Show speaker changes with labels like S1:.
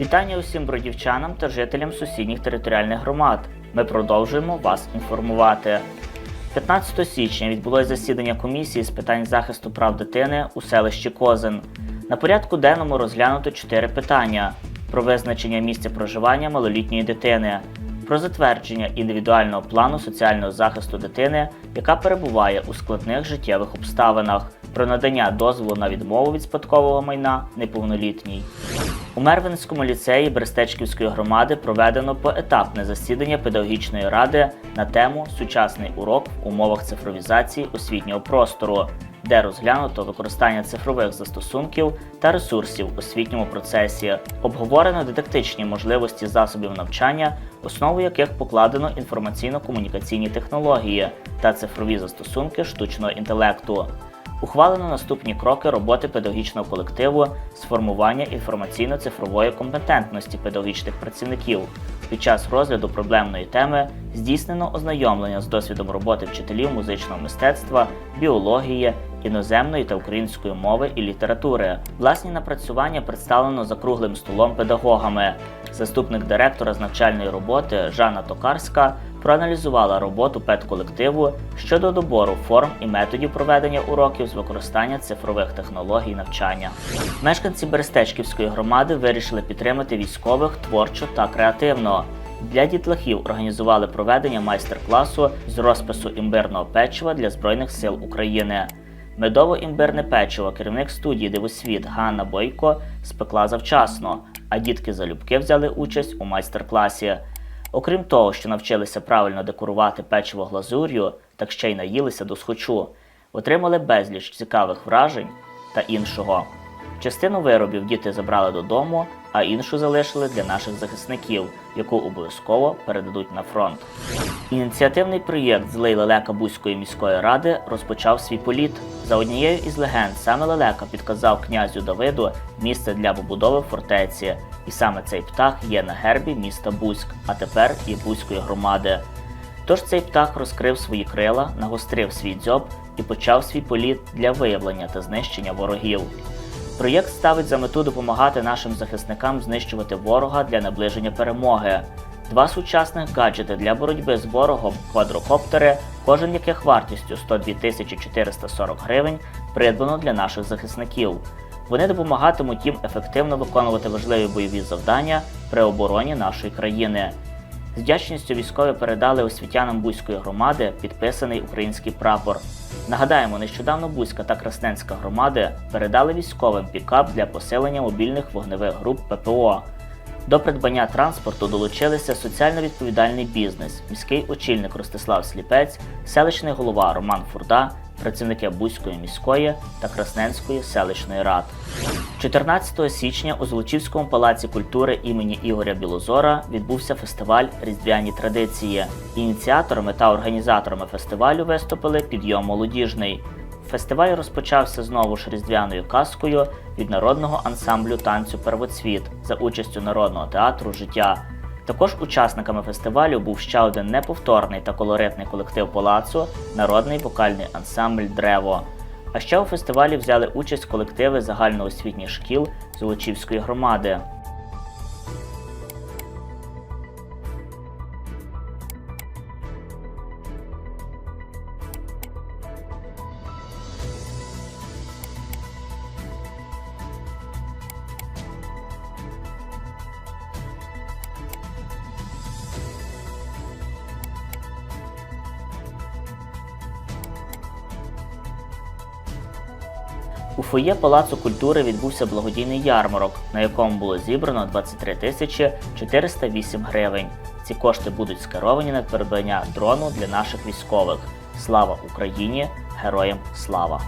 S1: Вітання усім бродівчанам та жителям сусідніх територіальних громад. Ми продовжуємо вас інформувати. 15 січня відбулось засідання комісії з питань захисту прав дитини у селищі Козин. На порядку денному розглянуто чотири питання: про визначення місця проживання малолітньої дитини, про затвердження індивідуального плану соціального захисту дитини, яка перебуває у складних життєвих обставинах, про надання дозволу на відмову від спадкового майна неповнолітній. У Мервинському ліцеї Берестечківської громади проведено поетапне засідання педагогічної ради на тему Сучасний урок в умовах цифровізації освітнього простору, де розглянуто використання цифрових застосунків та ресурсів у освітньому процесі, обговорено дидактичні можливості засобів навчання, основу яких покладено інформаційно-комунікаційні технології та цифрові застосунки штучного інтелекту. Ухвалено наступні кроки роботи педагогічного колективу з формування інформаційно-цифрової компетентності педагогічних працівників. Під час розгляду проблемної теми здійснено ознайомлення з досвідом роботи вчителів музичного мистецтва, біології, іноземної та української мови і літератури. Власні напрацювання представлено за круглим столом педагогами. Заступник директора з навчальної роботи Жанна Токарська проаналізувала роботу педколективу щодо добору форм і методів проведення уроків з використання цифрових технологій навчання. Мешканці Берестечківської громади вирішили підтримати військових творчо та креативно. Для дітлахів організували проведення майстер-класу з розпису імбирного печива для Збройних сил України. Медово-імбирне печиво керівник студії Дивосвіт Ганна Бойко спекла завчасно, а дітки залюбки взяли участь у майстер-класі. Окрім того, що навчилися правильно декорувати печиво глазур'ю, так ще й наїлися до схочу, отримали безліч цікавих вражень та іншого. Частину виробів діти забрали додому, а іншу залишили для наших захисників, яку обов'язково передадуть на фронт. Ініціативний проєкт злий лелека Бузької міської ради розпочав свій політ. За однією із легенд, саме лелека підказав князю Давиду місце для побудови фортеці, і саме цей птах є на гербі міста Бузьк, а тепер і Бузької громади. Тож цей птах розкрив свої крила, нагострив свій дзьоб і почав свій політ для виявлення та знищення ворогів. Проєкт ставить за мету допомагати нашим захисникам знищувати ворога для наближення перемоги. Два сучасних гаджети для боротьби з ворогом квадрокоптери, кожен яких вартістю 102 тисячі 440 гривень, придбано для наших захисників. Вони допомагатимуть їм ефективно виконувати важливі бойові завдання при обороні нашої країни. З вдячністю військові передали освітянам Бузької громади підписаний український прапор. Нагадаємо, нещодавно Бузька та Красненська громади передали військовим пікап для посилення мобільних вогневих груп ППО. До придбання транспорту долучилися соціально відповідальний бізнес, міський очільник Ростислав Сліпець, селищний голова Роман Фурда, працівники Бузької міської та Красненської селищної рад. 14 січня у Золочівському палаці культури імені Ігоря Білозора відбувся фестиваль Різдвяні традиції. Ініціаторами та організаторами фестивалю виступили підйом молодіжний. Фестиваль розпочався знову ж різдвяною казкою від народного ансамблю танцю Первоцвіт за участю народного театру Життя. Також учасниками фестивалю був ще один неповторний та колоритний колектив палацу народний вокальний ансамбль Древо. А ще у фестивалі взяли участь колективи загальноосвітніх шкіл Золочівської громади. У фоє Палацу культури відбувся благодійний ярмарок, на якому було зібрано 23 тисячі 408 гривень. Ці кошти будуть скеровані на придбання дрону для наших військових. Слава Україні! Героям слава!